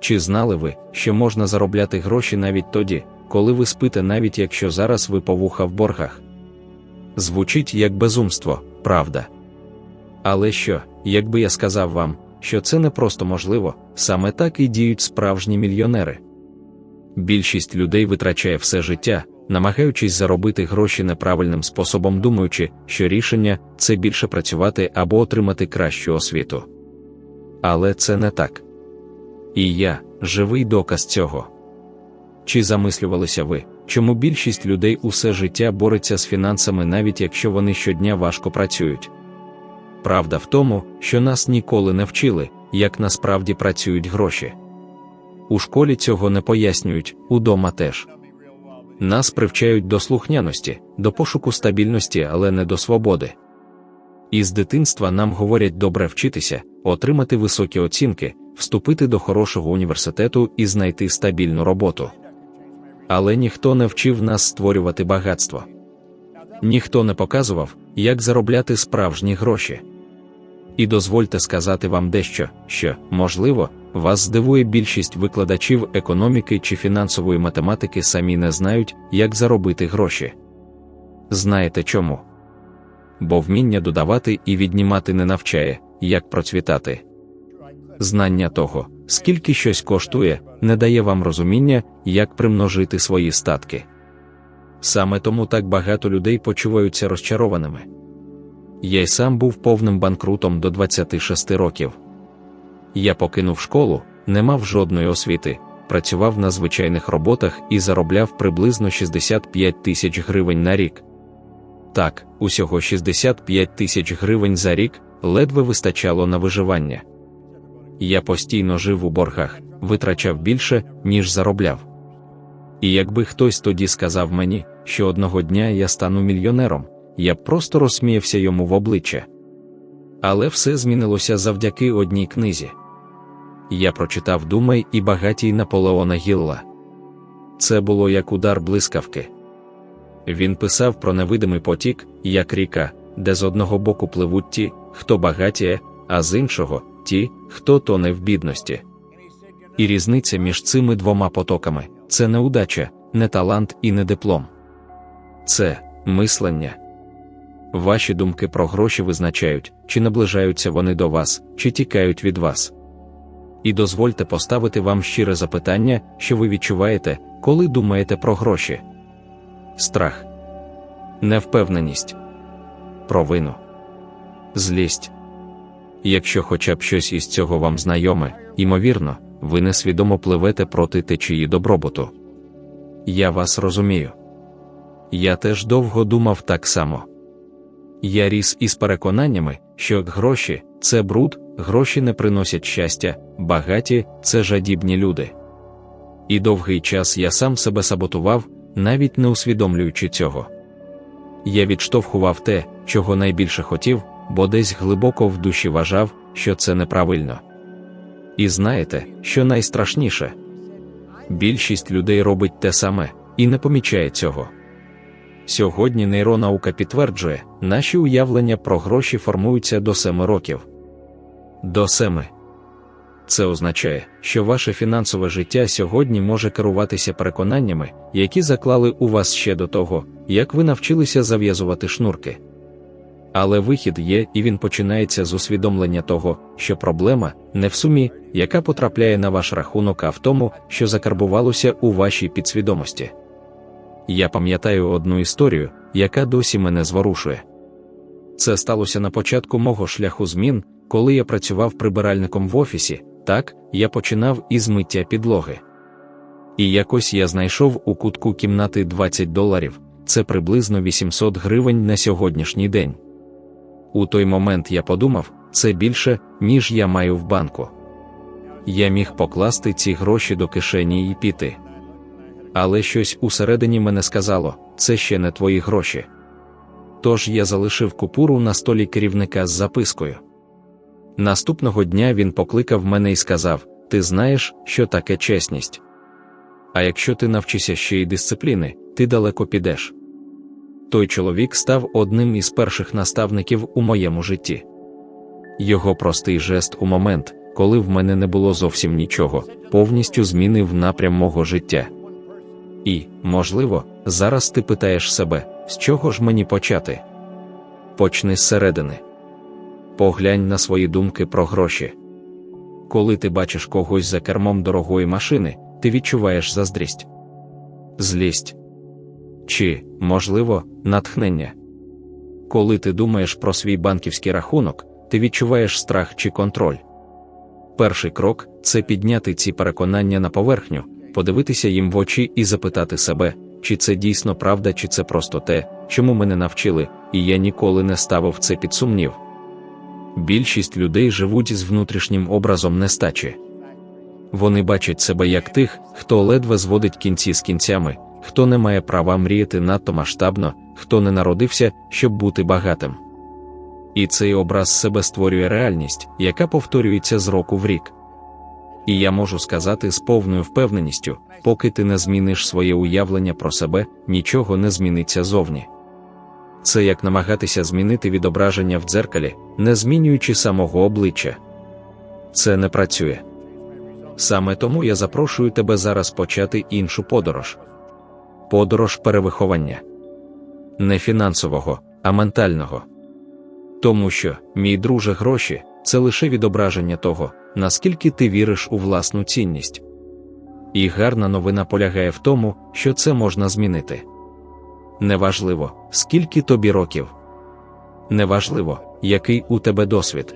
Чи знали ви, що можна заробляти гроші навіть тоді, коли ви спите, навіть якщо зараз ви повуха в боргах? Звучить як безумство, правда. Але що, якби я сказав вам, що це не просто можливо, саме так і діють справжні мільйонери. Більшість людей витрачає все життя, намагаючись заробити гроші неправильним способом, думаючи, що рішення це більше працювати або отримати кращу освіту. Але це не так. І я живий доказ цього. Чи замислювалися ви, чому більшість людей усе життя бореться з фінансами, навіть якщо вони щодня важко працюють? Правда в тому, що нас ніколи не вчили, як насправді працюють гроші. У школі цього не пояснюють, удома теж. Нас привчають до слухняності, до пошуку стабільності, але не до свободи. Із дитинства нам говорять добре вчитися, отримати високі оцінки, вступити до хорошого університету і знайти стабільну роботу. Але ніхто не вчив нас створювати багатство. Ніхто не показував, як заробляти справжні гроші. І дозвольте сказати вам дещо, що, можливо, вас здивує більшість викладачів економіки чи фінансової математики самі не знають, як заробити гроші. Знаєте чому? Бо вміння додавати і віднімати не навчає, як процвітати. Знання того, скільки щось коштує, не дає вам розуміння, як примножити свої статки. Саме тому так багато людей почуваються розчарованими. Я й сам був повним банкрутом до 26 років. Я покинув школу, не мав жодної освіти, працював на звичайних роботах і заробляв приблизно 65 тисяч гривень на рік. Так, усього 65 тисяч гривень за рік ледве вистачало на виживання. Я постійно жив у боргах, витрачав більше, ніж заробляв. І якби хтось тоді сказав мені, що одного дня я стану мільйонером, я б просто розсміявся йому в обличчя. Але все змінилося завдяки одній книзі. Я прочитав Думай і багатій Наполеона Гілла. Це було як удар блискавки. Він писав про невидимий потік, як ріка, де з одного боку пливуть ті, хто багатіє, а з іншого ті, хто тоне в бідності. І різниця між цими двома потоками це не удача, не талант і не диплом. Це мислення. Ваші думки про гроші визначають, чи наближаються вони до вас, чи тікають від вас. І дозвольте поставити вам щире запитання, що ви відчуваєте, коли думаєте про гроші. Страх, невпевненість, провину, злість. Якщо хоча б щось із цього вам знайоме, ймовірно, ви несвідомо пливете проти течії добробуту. Я вас розумію. Я теж довго думав так само. Я ріс із переконаннями, що гроші це бруд, гроші не приносять щастя, багаті це жадібні люди. І довгий час я сам себе саботував, навіть не усвідомлюючи цього. Я відштовхував те, чого найбільше хотів, бо десь глибоко в душі вважав, що це неправильно. І знаєте, що найстрашніше? Більшість людей робить те саме і не помічає цього. Сьогодні нейронаука підтверджує, наші уявлення про гроші формуються до 7 років. До 7. Це означає, що ваше фінансове життя сьогодні може керуватися переконаннями, які заклали у вас ще до того, як ви навчилися зав'язувати шнурки. Але вихід є, і він починається з усвідомлення того, що проблема не в сумі, яка потрапляє на ваш рахунок, а в тому, що закарбувалося у вашій підсвідомості. Я пам'ятаю одну історію, яка досі мене зворушує. Це сталося на початку мого шляху змін, коли я працював прибиральником в офісі, так, я починав із миття підлоги. І якось я знайшов у кутку кімнати 20 доларів, це приблизно 800 гривень на сьогоднішній день. У той момент я подумав, це більше, ніж я маю в банку. Я міг покласти ці гроші до кишені і піти. Але щось усередині мене сказало це ще не твої гроші. Тож я залишив купуру на столі керівника з запискою. Наступного дня він покликав мене і сказав: Ти знаєш, що таке чесність. А якщо ти навчишся ще й дисципліни, ти далеко підеш. Той чоловік став одним із перших наставників у моєму житті. Його простий жест у момент, коли в мене не було зовсім нічого, повністю змінив напрям мого життя. І, можливо, зараз ти питаєш себе, з чого ж мені почати? Почни зсередини. Поглянь на свої думки про гроші. Коли ти бачиш когось за кермом дорогої машини, ти відчуваєш заздрість, злість чи, можливо, натхнення. Коли ти думаєш про свій банківський рахунок, ти відчуваєш страх чи контроль. Перший крок це підняти ці переконання на поверхню, подивитися їм в очі і запитати себе, чи це дійсно правда, чи це просто те, чому мене навчили, і я ніколи не ставив це під сумнів. Більшість людей живуть з внутрішнім образом нестачі. Вони бачать себе як тих, хто ледве зводить кінці з кінцями, хто не має права мріяти надто масштабно, хто не народився, щоб бути багатим. І цей образ себе створює реальність, яка повторюється з року в рік. І я можу сказати з повною впевненістю, поки ти не зміниш своє уявлення про себе, нічого не зміниться зовні. Це як намагатися змінити відображення в дзеркалі, не змінюючи самого обличчя. Це не працює. Саме тому я запрошую тебе зараз почати іншу подорож подорож перевиховання не фінансового, а ментального. Тому що, мій друже, гроші це лише відображення того, наскільки ти віриш у власну цінність. І гарна новина полягає в тому, що це можна змінити. Неважливо, скільки тобі років. Неважливо, який у тебе досвід.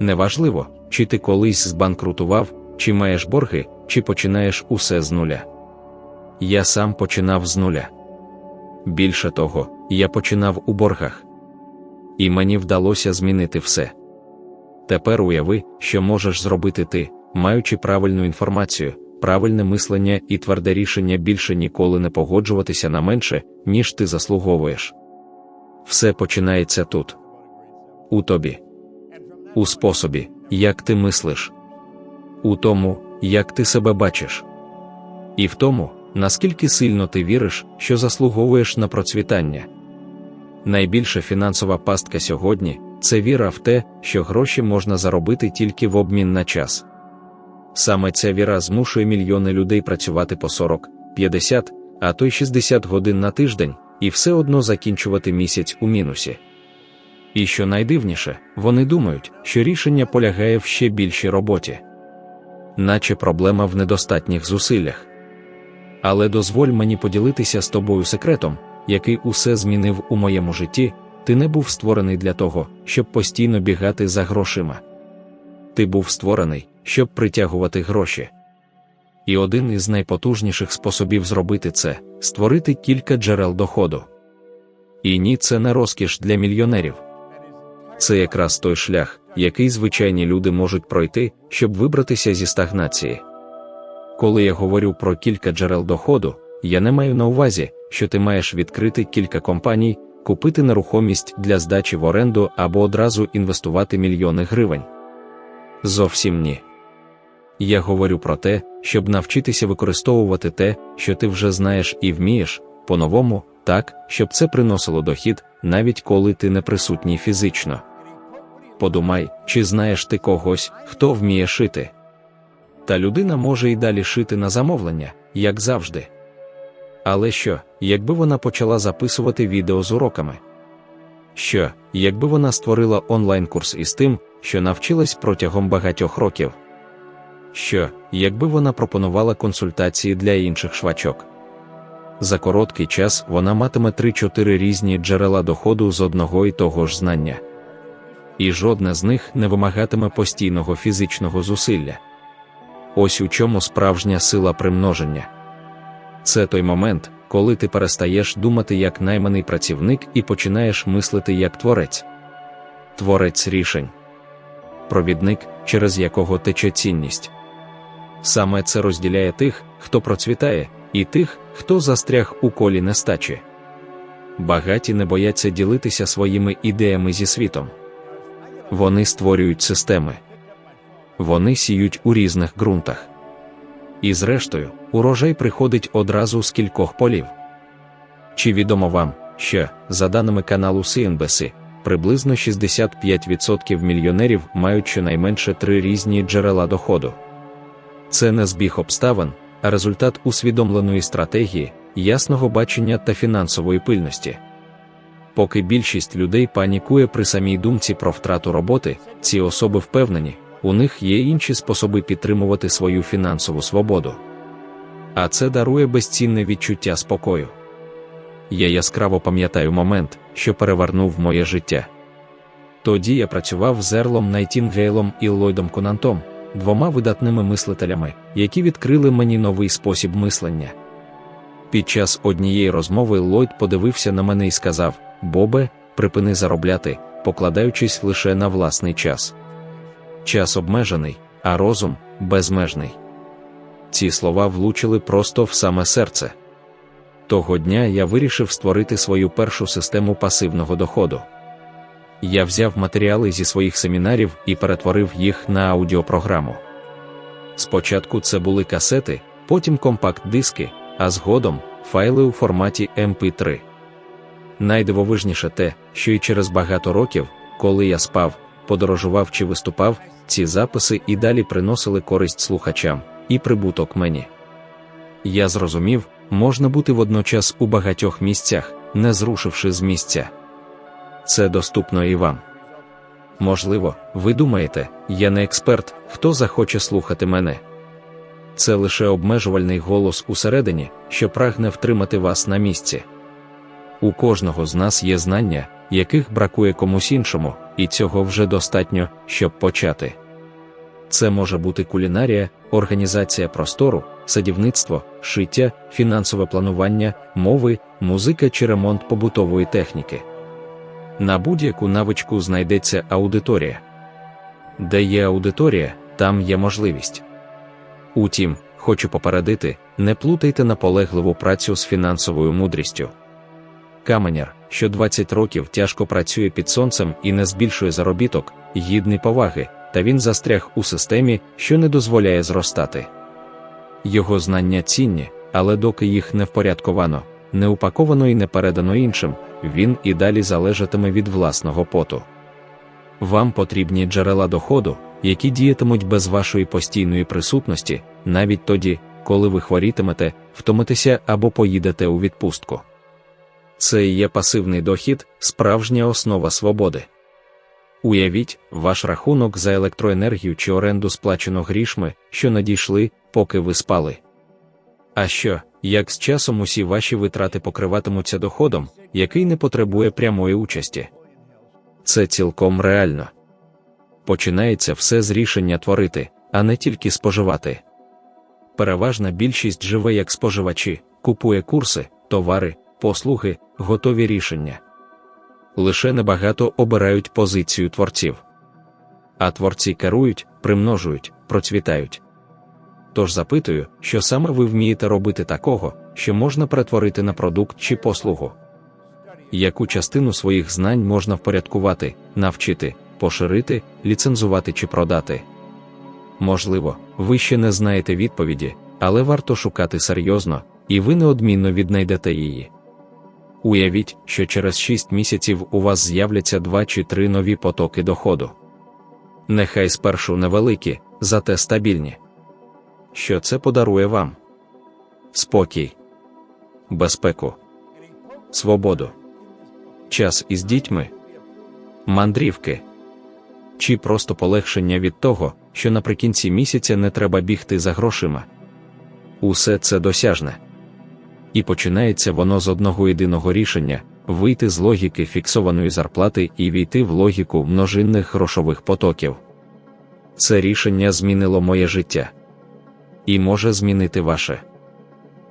Неважливо, чи ти колись збанкрутував, чи маєш борги, чи починаєш усе з нуля. Я сам починав з нуля. Більше того, я починав у боргах. І мені вдалося змінити все. Тепер уяви, що можеш зробити ти, маючи правильну інформацію, правильне мислення і тверде рішення більше ніколи не погоджуватися на менше, ніж ти заслуговуєш. Все починається тут, у тобі, у способі, як ти мислиш, у тому, як ти себе бачиш, і в тому, наскільки сильно ти віриш, що заслуговуєш на процвітання. Найбільша фінансова пастка сьогодні це віра в те, що гроші можна заробити тільки в обмін на час. Саме ця віра змушує мільйони людей працювати по 40, 50, а то й 60 годин на тиждень, і все одно закінчувати місяць у мінусі. І що найдивніше, вони думають, що рішення полягає в ще більшій роботі, наче проблема в недостатніх зусиллях. Але дозволь мені поділитися з тобою секретом, який усе змінив у моєму житті, ти не був створений для того, щоб постійно бігати за грошима. Ти був створений, щоб притягувати гроші. І один із найпотужніших способів зробити це створити кілька джерел доходу. І ні, це не розкіш для мільйонерів. Це якраз той шлях, який звичайні люди можуть пройти, щоб вибратися зі стагнації. Коли я говорю про кілька джерел доходу, я не маю на увазі, що ти маєш відкрити кілька компаній, купити нерухомість для здачі в оренду або одразу інвестувати мільйони гривень. Зовсім ні. Я говорю про те, щоб навчитися використовувати те, що ти вже знаєш і вмієш, по-новому, так, щоб це приносило дохід, навіть коли ти не присутній фізично. Подумай, чи знаєш ти когось, хто вміє шити. Та людина може й далі шити на замовлення, як завжди. Але що, якби вона почала записувати відео з уроками? Що, якби вона створила онлайн-курс із тим, що навчилась протягом багатьох років? Що, якби вона пропонувала консультації для інших швачок? За короткий час вона матиме 3-4 різні джерела доходу з одного і того ж знання. І жодне з них не вимагатиме постійного фізичного зусилля. Ось у чому справжня сила примноження. Це той момент, коли ти перестаєш думати як найманий працівник і починаєш мислити як творець, творець рішень, провідник, через якого тече цінність. Саме це розділяє тих, хто процвітає, і тих, хто застряг у колі нестачі. Багаті не бояться ділитися своїми ідеями зі світом. Вони створюють системи вони сіють у різних ґрунтах. І зрештою, урожай приходить одразу з кількох полів. Чи відомо вам, що, за даними каналу CNBC, приблизно 65% мільйонерів мають щонайменше три різні джерела доходу. Це не збіг обставин, а результат усвідомленої стратегії, ясного бачення та фінансової пильності. Поки більшість людей панікує при самій думці про втрату роботи, ці особи впевнені, у них є інші способи підтримувати свою фінансову свободу. А це дарує безцінне відчуття спокою. Я яскраво пам'ятаю момент, що перевернув моє життя. Тоді я працював з Ерлом Найтінгейлом і Ллойдом Конантом, двома видатними мислителями, які відкрили мені новий спосіб мислення. Під час однієї розмови Ллойд подивився на мене і сказав: Бобе, припини заробляти, покладаючись лише на власний час. Час обмежений, а розум безмежний. Ці слова влучили просто в саме серце. Того дня я вирішив створити свою першу систему пасивного доходу. Я взяв матеріали зі своїх семінарів і перетворив їх на аудіопрограму. Спочатку це були касети, потім компакт-диски, а згодом файли у форматі MP3. Найдивовижніше те, що і через багато років, коли я спав, подорожував чи виступав, ці записи і далі приносили користь слухачам і прибуток мені. Я зрозумів, можна бути водночас у багатьох місцях, не зрушивши з місця. Це доступно і вам. Можливо, ви думаєте, я не експерт, хто захоче слухати мене. Це лише обмежувальний голос усередині, що прагне втримати вас на місці. У кожного з нас є знання, яких бракує комусь іншому, і цього вже достатньо, щоб почати. Це може бути кулінарія, організація простору, садівництво, шиття, фінансове планування, мови, музика чи ремонт побутової техніки. На будь-яку навичку знайдеться аудиторія. Де є аудиторія, там є можливість. Утім, хочу попередити, не плутайте наполегливу працю з фінансовою мудрістю. Каменяр, що 20 років тяжко працює під сонцем і не збільшує заробіток, гідний поваги, та він застряг у системі, що не дозволяє зростати. Його знання цінні, але доки їх не впорядковано, не упаковано і не передано іншим, він і далі залежатиме від власного поту. Вам потрібні джерела доходу, які діятимуть без вашої постійної присутності, навіть тоді, коли ви хворітимете, втомитеся або поїдете у відпустку. Це і є пасивний дохід, справжня основа свободи. Уявіть, ваш рахунок за електроенергію чи оренду сплачено грішми, що надійшли, поки ви спали. А що, як з часом усі ваші витрати покриватимуться доходом, який не потребує прямої участі? Це цілком реально. Починається все з рішення творити, а не тільки споживати. Переважна більшість живе як споживачі, купує курси, товари, послуги, готові рішення. Лише небагато обирають позицію творців. А творці керують, примножують, процвітають. Тож запитую, що саме ви вмієте робити такого, що можна перетворити на продукт чи послугу. Яку частину своїх знань можна впорядкувати, навчити, поширити, ліцензувати чи продати? Можливо, ви ще не знаєте відповіді, але варто шукати серйозно, і ви неодмінно віднайдете її. Уявіть, що через 6 місяців у вас з'являться 2 чи 3 нові потоки доходу. Нехай спершу невеликі, зате стабільні. Що це подарує вам? Спокій, безпеку, свободу, час із дітьми, мандрівки чи просто полегшення від того, що наприкінці місяця не треба бігти за грошима. Усе це досяжне. І починається воно з одного єдиного рішення вийти з логіки фіксованої зарплати і війти в логіку множинних грошових потоків. Це рішення змінило моє життя і може змінити ваше.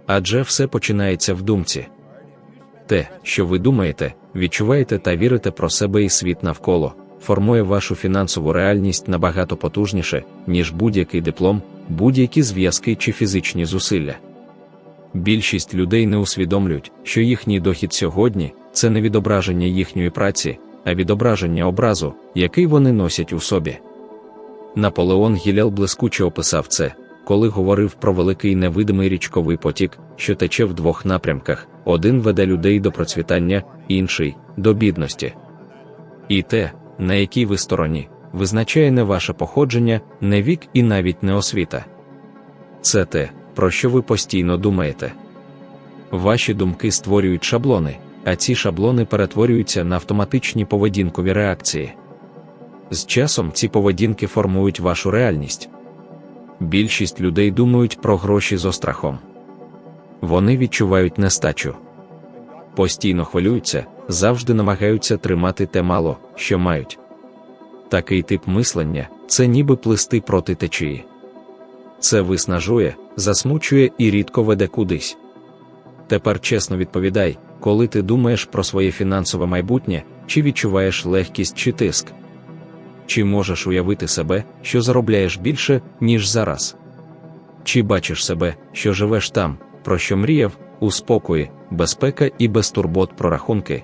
Адже все починається в думці. Те, що ви думаєте, відчуваєте та вірите про себе і світ навколо, формує вашу фінансову реальність набагато потужніше, ніж будь-який диплом, будь-які зв'язки чи фізичні зусилля. Більшість людей не усвідомлюють, що їхній дохід сьогодні це не відображення їхньої праці, а відображення образу, який вони носять у собі. Наполеон Гілял блискуче описав це, коли говорив про великий невидимий річковий потік, що тече в двох напрямках: один веде людей до процвітання, інший до бідності. І те, на якій ви стороні, визначає не ваше походження, не вік і навіть не освіта. Це те, про що ви постійно думаєте. Ваші думки створюють шаблони, а ці шаблони перетворюються на автоматичні поведінкові реакції. З часом ці поведінки формують вашу реальність. Більшість людей думають про гроші з острахом. Вони відчувають нестачу, постійно хвилюються, завжди намагаються тримати те мало, що мають. Такий тип мислення це ніби плисти проти течії. Це виснажує, засмучує і рідко веде кудись. Тепер чесно відповідай, коли ти думаєш про своє фінансове майбутнє, чи відчуваєш легкість чи тиск. Чи можеш уявити себе, що заробляєш більше, ніж зараз? Чи бачиш себе, що живеш там, про що мріяв, у спокої, безпека і без турбот про рахунки?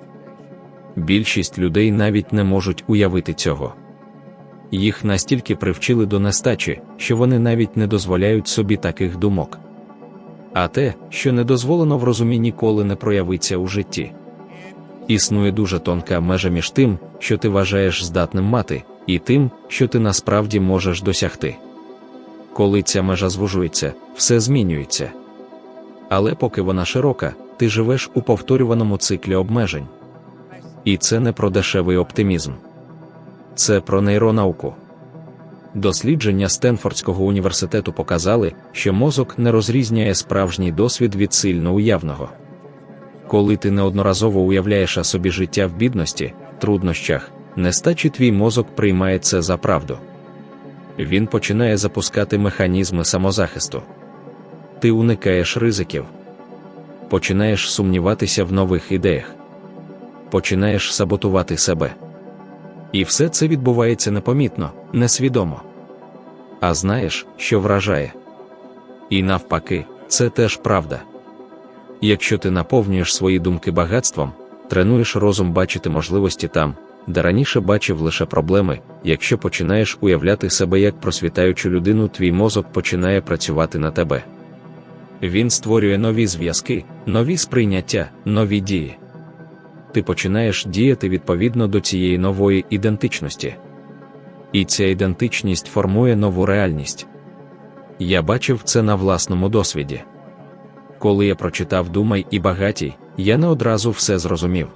Більшість людей навіть не можуть уявити цього. Їх настільки привчили до нестачі, що вони навіть не дозволяють собі таких думок. А те, що не дозволено в розумі ніколи не проявиться у житті. Існує дуже тонка межа між тим, що ти вважаєш здатним мати, і тим, що ти насправді можеш досягти. Коли ця межа звужується, все змінюється. Але поки вона широка, ти живеш у повторюваному циклі обмежень. І це не про дешевий оптимізм, це про нейронауку. Дослідження Стенфордського університету показали, що мозок не розрізняє справжній досвід від сильно уявного. Коли ти неодноразово уявляєш собі життя в бідності, труднощах, нестачі твій мозок приймає це за правду. Він починає запускати механізми самозахисту. Ти уникаєш ризиків, починаєш сумніватися в нових ідеях, починаєш саботувати себе. І все це відбувається непомітно, несвідомо. А знаєш, що вражає. І навпаки, це теж правда. Якщо ти наповнюєш свої думки багатством, тренуєш розум бачити можливості там, де раніше бачив лише проблеми, якщо починаєш уявляти себе як просвітаючу людину, твій мозок починає працювати на тебе. Він створює нові зв'язки, нові сприйняття, нові дії. Ти починаєш діяти відповідно до цієї нової ідентичності. І ця ідентичність формує нову реальність. Я бачив це на власному досвіді. Коли я прочитав Думай і багатій, я не одразу все зрозумів.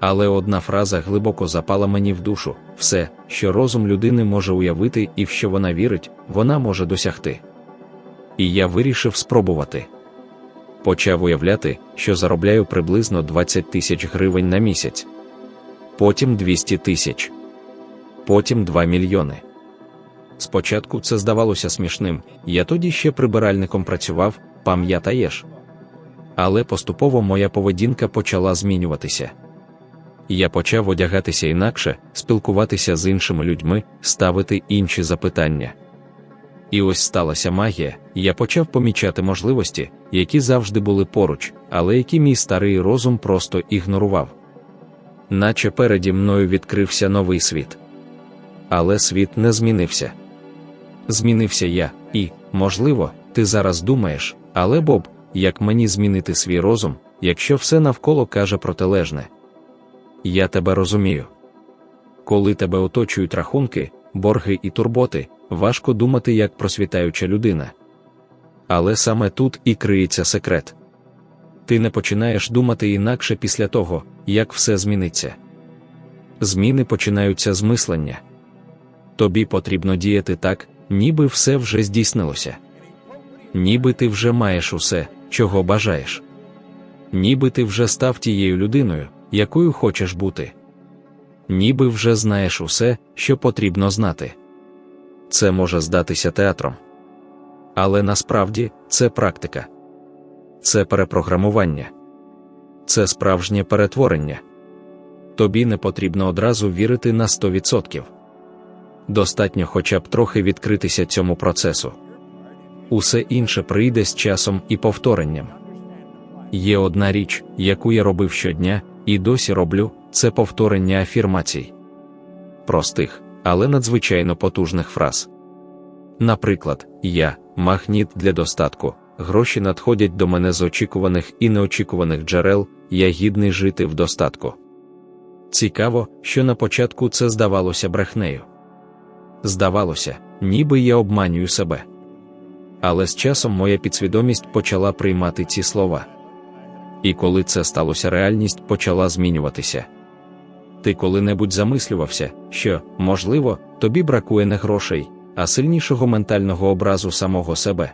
Але одна фраза глибоко запала мені в душу все, що розум людини може уявити і в що вона вірить, вона може досягти. І я вирішив спробувати. Почав уявляти, що заробляю приблизно 20 тисяч гривень на місяць, потім 200 тисяч, потім 2 мільйони. Спочатку це здавалося смішним, я тоді ще прибиральником працював, пам'ятаєш. Але поступово моя поведінка почала змінюватися. Я почав одягатися інакше, спілкуватися з іншими людьми, ставити інші запитання. І ось сталася магія, я почав помічати можливості, які завжди були поруч, але які мій старий розум просто ігнорував. Наче переді мною відкрився новий світ. Але світ не змінився. Змінився я, і, можливо, ти зараз думаєш, але Боб, як мені змінити свій розум, якщо все навколо каже протилежне. Я тебе розумію. Коли тебе оточують рахунки, борги і турботи, важко думати як просвітаюча людина. Але саме тут і криється секрет. Ти не починаєш думати інакше після того, як все зміниться. Зміни починаються з мислення. Тобі потрібно діяти так, ніби все вже здійснилося. Ніби ти вже маєш усе, чого бажаєш. Ніби ти вже став тією людиною, якою хочеш бути. Ніби вже знаєш усе, що потрібно знати. Це може здатися театром. Але насправді це практика, це перепрограмування, це справжнє перетворення. Тобі не потрібно одразу вірити на 100%. Достатньо хоча б трохи відкритися цьому процесу. Усе інше прийде з часом і повторенням. Є одна річ, яку я робив щодня, і досі роблю це повторення афірмацій. Простих, але надзвичайно потужних фраз. Наприклад, я магніт для достатку, гроші надходять до мене з очікуваних і неочікуваних джерел, я гідний жити в достатку. Цікаво, що на початку це здавалося брехнею. Здавалося, ніби я обманюю себе. Але з часом моя підсвідомість почала приймати ці слова. І коли це сталося, реальність почала змінюватися. Ти коли-небудь замислювався, що, можливо, тобі бракує не грошей, а сильнішого ментального образу самого себе,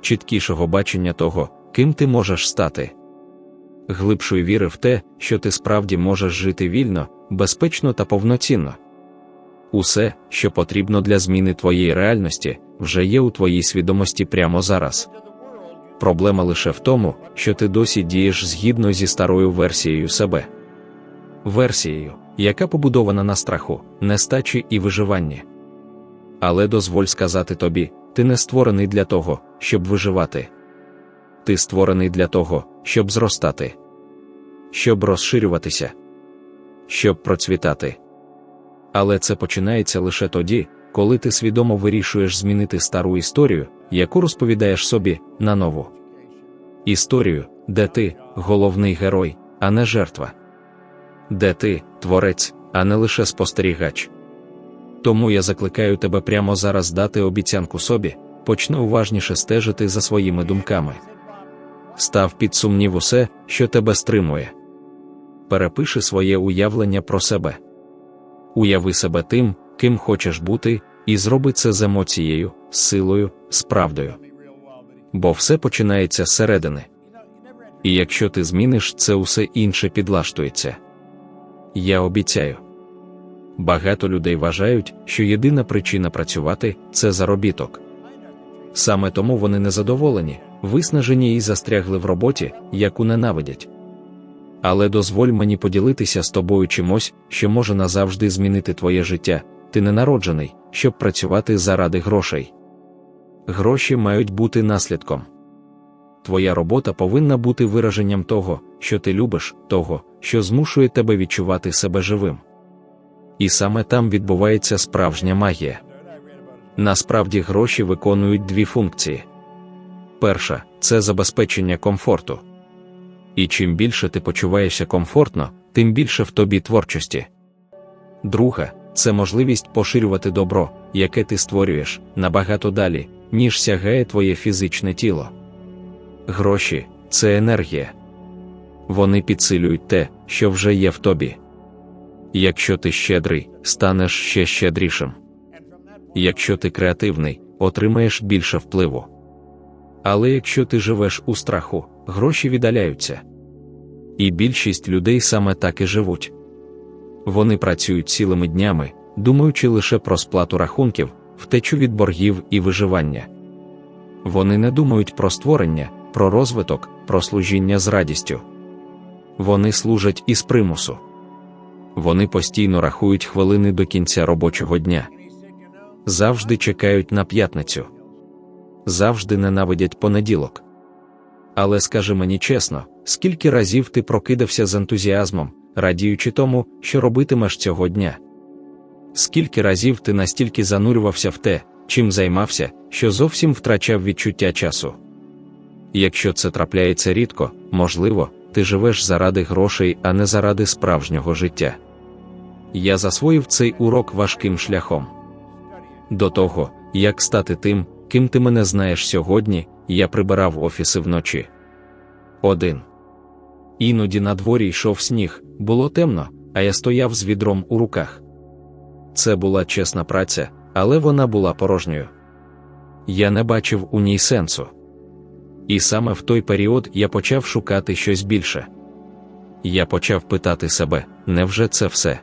чіткішого бачення того, ким ти можеш стати, глибшої віри в те, що ти справді можеш жити вільно, безпечно та повноцінно. Усе, що потрібно для зміни твоєї реальності, вже є у твоїй свідомості прямо зараз. Проблема лише в тому, що ти досі дієш згідно зі старою версією себе. Версією, яка побудована на страху, нестачі і виживанні. Але дозволь сказати тобі, ти не створений для того, щоб виживати. Ти створений для того, щоб зростати, щоб розширюватися, щоб процвітати. Але це починається лише тоді, коли ти свідомо вирішуєш змінити стару історію, яку розповідаєш собі, на нову. Історію, де ти головний герой, а не жертва, де ти творець, а не лише спостерігач. Тому я закликаю тебе прямо зараз дати обіцянку собі, почни уважніше стежити за своїми думками. Став під сумнів усе, що тебе стримує. Перепиши своє уявлення про себе. Уяви себе тим, ким хочеш бути, і зроби це з емоцією, з силою, з правдою. Бо все починається зсередини. І якщо ти зміниш це, усе інше підлаштується. Я обіцяю. Багато людей вважають, що єдина причина працювати це заробіток. Саме тому вони незадоволені, виснажені і застрягли в роботі, яку ненавидять. Але дозволь мені поділитися з тобою чимось, що може назавжди змінити твоє життя. Ти не народжений, щоб працювати заради грошей. Гроші мають бути наслідком. Твоя робота повинна бути вираженням того, що ти любиш, того, що змушує тебе відчувати себе живим. І саме там відбувається справжня магія. Насправді гроші виконують дві функції. Перша це забезпечення комфорту. І чим більше ти почуваєшся комфортно, тим більше в тобі творчості. Друга це можливість поширювати добро, яке ти створюєш, набагато далі, ніж сягає твоє фізичне тіло. Гроші це енергія. Вони підсилюють те, що вже є в тобі. Якщо ти щедрий, станеш ще щедрішим. Якщо ти креативний, отримаєш більше впливу. Але якщо ти живеш у страху, гроші віддаляються. І більшість людей саме так і живуть. Вони працюють цілими днями, думаючи лише про сплату рахунків, втечу від боргів і виживання. Вони не думають про створення, про розвиток, про служіння з радістю. Вони служать із примусу. Вони постійно рахують хвилини до кінця робочого дня. Завжди чекають на п'ятницю. Завжди ненавидять понеділок. Але скажи мені чесно, скільки разів ти прокидався з ентузіазмом, радіючи тому, що робитимеш цього дня? Скільки разів ти настільки занурювався в те, чим займався, що зовсім втрачав відчуття часу? Якщо це трапляється рідко, можливо, ти живеш заради грошей, а не заради справжнього життя. Я засвоїв цей урок важким шляхом. До того, як стати тим, ким ти мене знаєш сьогодні, я прибирав офіси вночі. 1. Іноді на дворі йшов сніг, було темно, а я стояв з відром у руках. Це була чесна праця, але вона була порожньою. Я не бачив у ній сенсу. І саме в той період я почав шукати щось більше. Я почав питати себе, невже це все?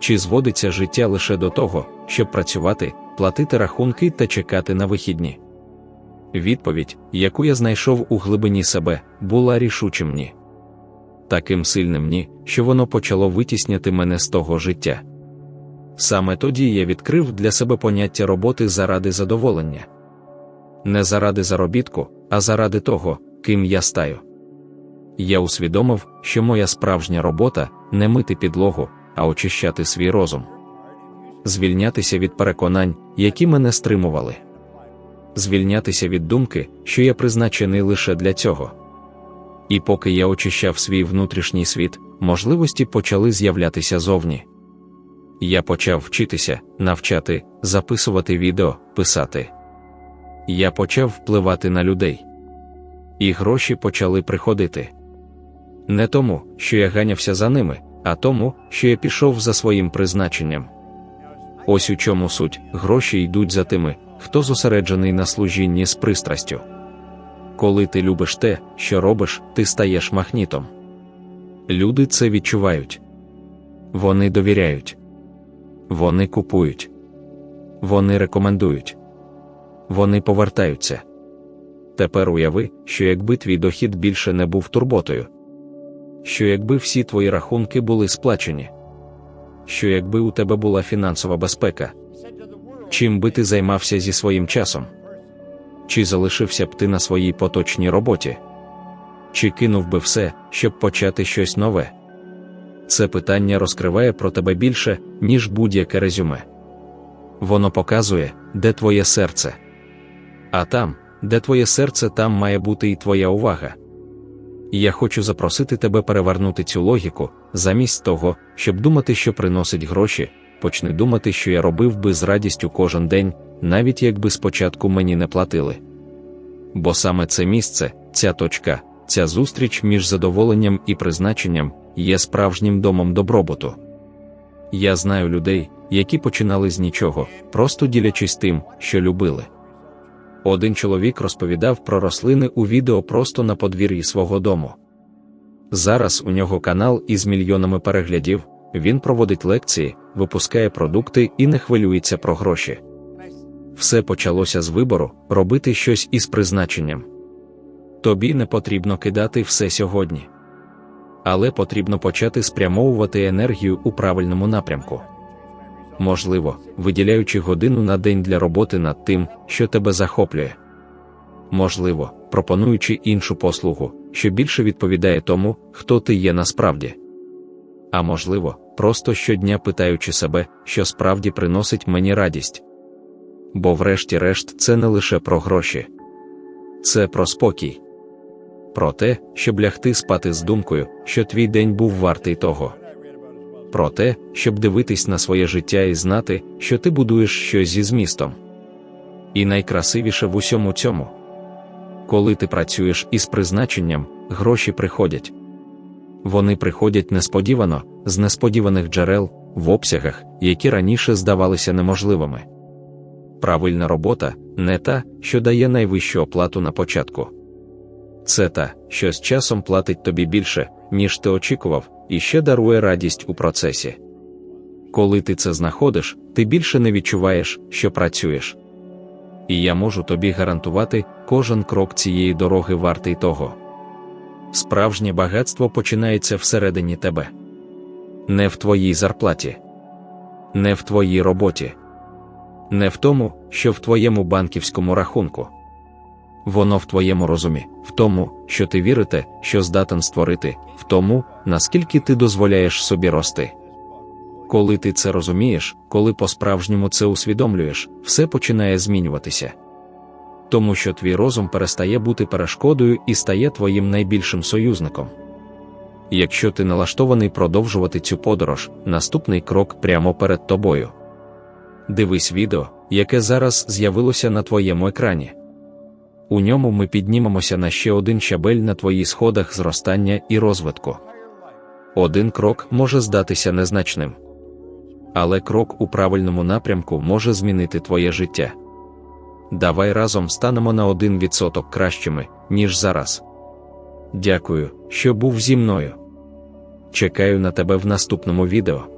Чи зводиться життя лише до того, щоб працювати, платити рахунки та чекати на вихідні? Відповідь, яку я знайшов у глибині себе, була рішучим ні. Таким сильним ні, що воно почало витісняти мене з того життя. Саме тоді я відкрив для себе поняття роботи заради задоволення, не заради заробітку, а заради того, ким я стаю. Я усвідомив, що моя справжня робота не мити підлогу, а очищати свій розум, звільнятися від переконань, які мене стримували, звільнятися від думки, що я призначений лише для цього. І поки я очищав свій внутрішній світ, можливості почали з'являтися зовні. Я почав вчитися, навчати, записувати відео, писати. Я почав впливати на людей. І гроші почали приходити. Не тому, що я ганявся за ними, а тому, що я пішов за своїм призначенням. Ось у чому суть гроші йдуть за тими, хто зосереджений на служінні з пристрастю. Коли ти любиш те, що робиш, ти стаєш махнітом. Люди це відчувають. Вони довіряють. Вони купують. Вони рекомендують. Вони повертаються. Тепер уяви, що якби твій дохід більше не був турботою, що якби всі твої рахунки були сплачені, що якби у тебе була фінансова безпека, чим би ти займався зі своїм часом? Чи залишився б ти на своїй поточній роботі? Чи кинув би все, щоб почати щось нове? Це питання розкриває про тебе більше, ніж будь-яке резюме. Воно показує, де твоє серце. А там, де твоє серце, там має бути і твоя увага. Я хочу запросити тебе перевернути цю логіку, замість того, щоб думати, що приносить гроші, почни думати, що я робив би з радістю кожен день, навіть якби спочатку мені не платили. Бо саме це місце, ця точка, ця зустріч між задоволенням і призначенням є справжнім домом добробуту. Я знаю людей, які починали з нічого, просто ділячись тим, що любили. Один чоловік розповідав про рослини у відео просто на подвір'ї свого дому. Зараз у нього канал із мільйонами переглядів, він проводить лекції, випускає продукти і не хвилюється про гроші. Все почалося з вибору робити щось із призначенням. Тобі не потрібно кидати все сьогодні. Але потрібно почати спрямовувати енергію у правильному напрямку. Можливо, виділяючи годину на день для роботи над тим, що тебе захоплює. Можливо, пропонуючи іншу послугу, що більше відповідає тому, хто ти є насправді. А можливо, просто щодня питаючи себе, що справді приносить мені радість. Бо, врешті-решт, це не лише про гроші, це про спокій, про те, щоб лягти спати з думкою, що твій день був вартий того про те, щоб дивитись на своє життя і знати, що ти будуєш щось зі змістом. І найкрасивіше в усьому цьому. Коли ти працюєш із призначенням, гроші приходять. Вони приходять несподівано, з несподіваних джерел, в обсягах, які раніше здавалися неможливими. Правильна робота не та, що дає найвищу оплату на початку. Це та, що з часом платить тобі більше, ніж ти очікував, і ще дарує радість у процесі. Коли ти це знаходиш, ти більше не відчуваєш, що працюєш. І я можу тобі гарантувати, кожен крок цієї дороги вартий того. Справжнє багатство починається всередині тебе, не в твоїй зарплаті, не в твоїй роботі, не в тому, що в твоєму банківському рахунку. Воно в твоєму розумі, в тому, що ти вірите, що здатен створити, в тому, наскільки ти дозволяєш собі рости. Коли ти це розумієш, коли по-справжньому це усвідомлюєш, все починає змінюватися. Тому що твій розум перестає бути перешкодою і стає твоїм найбільшим союзником. Якщо ти налаштований продовжувати цю подорож, наступний крок прямо перед тобою. Дивись відео, яке зараз з'явилося на твоєму екрані. У ньому ми піднімемося на ще один щабель на твоїх сходах зростання і розвитку. Один крок може здатися незначним, але крок у правильному напрямку може змінити твоє життя. Давай разом станемо на один відсоток кращими, ніж зараз. Дякую, що був зі мною. Чекаю на тебе в наступному відео.